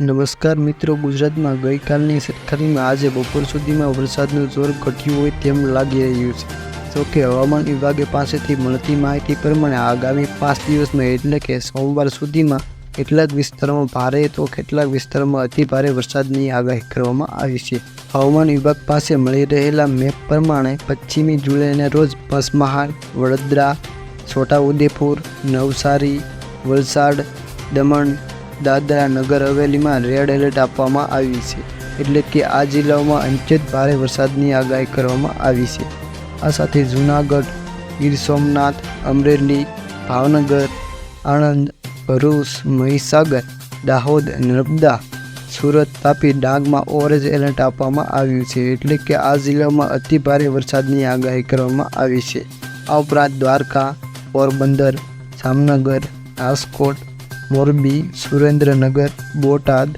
નમસ્કાર મિત્રો, ગુજરાતમાં ગઈકાલની સરખામણીમાં આજે બપોર સુધીમાં વરસાદનું જોર ઘટ્યું હોય તેમ લાગી રહ્યું છે. જોકે હવામાન વિભાગે પાસેથી મળતી માહિતી પ્રમાણે આગામી પાંચ દિવસમાં એટલે કે સોમવાર સુધીમાં કેટલાક વિસ્તારોમાં ભારે તો કેટલાક વિસ્તારોમાં અતિ ભારે વરસાદની આગાહી કરવામાં આવી છે. હવામાન વિભાગ પાસે મળી રહેલા મેપ પ્રમાણે પશ્ચિમી જુલાઈના રોજ પંચમહાલ વડોદરા, છોટાઉદેપુર, નવસારી, વલસાડ, દમણ દાદરા નગર હવેલીમાં રેડ એલર્ટ આપવામાં આવી છે, એટલે કે આ જિલ્લાઓમાં અંચેત ભારે વરસાદની આગાહી કરવામાં આવી છે. આ સાથે જૂનાગઢ, ગીર સોમનાથ, અમરેલી, ભાવનગર, આણંદ, ભરૂચ, મહીસાગર, દાહોદ, નર્મદા, સુરત, તાપી, ડાંગમાં ઓરેન્જ એલર્ટ આપવામાં આવ્યું છે, એટલે કે આ જિલ્લામાં અતિ ભારે વરસાદની આગાહી કરવામાં આવી છે. આ ઉપરાંત દ્વારકા, પોરબંદર, જામનગર, રાજકોટ મોરબી, સુરેન્દ્રનગર, બોટાદ,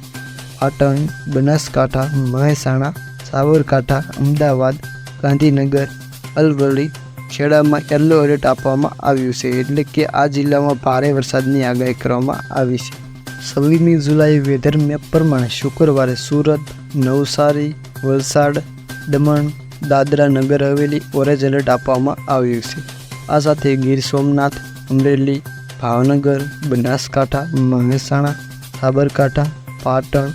પાટણ, બનાસકાંઠા, મહેસાણા, સાબરકાંઠા, અમદાવાદ, ગાંધીનગર, અરવલ્લી, ખેડામાં યલો એલર્ટ આપવામાં આવ્યું છે. એટલે કે આ જિલ્લામાં ભારે વરસાદની આગાહી કરવામાં આવી છે. છવ્વીસમી જુલાઈ વેધર મેપ પ્રમાણે શુક્રવારે સુરત, નવસારી, વલસાડ, દમણ, દાદરા નગર હવેલી ઓરેન્જ એલર્ટ આપવામાં આવ્યું છે. આ સાથે ગીર સોમનાથ, અમરેલી ભાવનગર, બનાસકાંઠા, મહેસાણા, સાબરકાંઠા, પાટણ,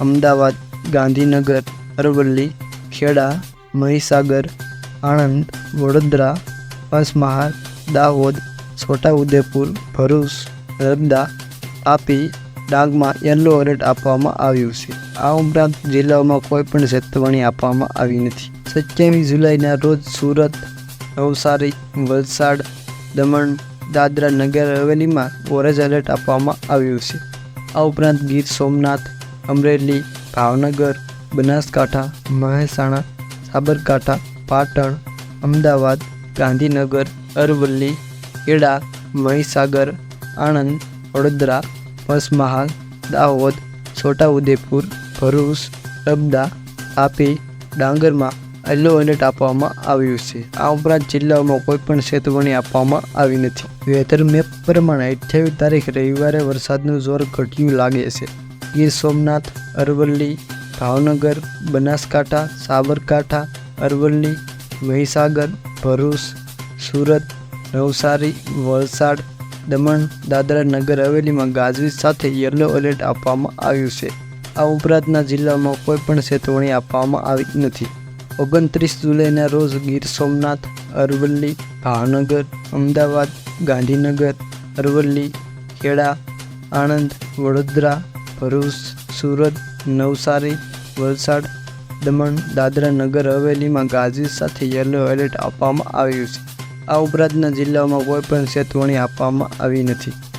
અમદાવાદ, ગાંધીનગર, અરવલ્લી, ખેડા, મહીસાગર, આણંદ, વડોદરા, પંચમહાલ, દાહોદ, છોટાઉદેપુર, ભરૂચ, નર્મદા, તાપી, ડાંગમાં યલો એલર્ટ આપવામાં આવ્યું છે. આ ઉપરાંત જિલ્લાઓમાં કોઈ પણ ચેતવણી આપવામાં આવી નથી. સત્યાવીસ જુલાઈના રોજ સુરત, નવસારી, વલસાડ, દમણ દાદરા નગર હવેલીમાં ઓરેન્જ એલર્ટ આપવામાં આવ્યું છે. આ ઉપરાંત ગીર સોમનાથ, અમરેલી, ભાવનગર, બનાસકાંઠા, મહેસાણા, સાબરકાંઠા, પાટણ, અમદાવાદ, ગાંધીનગર, અરવલ્લી, ખેડા, મહીસાગર, આણંદ, વડોદરા, પંચમહાલ, દાહોદ, છોટાઉદેપુર, ભરૂચ, નર્મદા, તાપી, ડાંગરમાં યલો એલર્ટ આપવામાં આવ્યું છે. આ ઉપરાંત જિલ્લાઓમાં કોઈ પણ ચેતવણી આપવામાં આવી નથી. વેધર મેપ પ્રમાણે અઠ્યાવીસ તારીખ રવિવારે વરસાદનું જોર ઘટ્યું લાગે છે. ગીર સોમનાથ, અરવલ્લી, ભાવનગર, બનાસકાંઠા, સાબરકાંઠા, અરવલ્લી, મહીસાગર, ભરૂચ, સુરત, નવસારી, વલસાડ, દમણ, દાદરા નગર હવેલીમાં ગાજવીજ સાથે યલો એલર્ટ આપવામાં આવ્યું છે. આ ઉપરાંતના જિલ્લામાં કોઈ પણ ચેતવણી આપવામાં આવી નથી. ઓગણત્રીસ જુલાઈના રોજ ગીર સોમનાથ, અરવલ્લી, ભાવનગર, અમદાવાદ, ગાંધીનગર, અરવલ્લી, ખેડા, આણંદ, વડોદરા, ભરૂચ, સુરત, નવસારી, વલસાડ, દમણ, દાદરા નગર, હવેલીમાં ગાજવીજ સાથે યલો એલર્ટ આપવામાં આવ્યું છે. આ ઉપરાંતના જિલ્લાઓમાં કોઈ પણ ચેતવણી આપવામાં આવી નથી.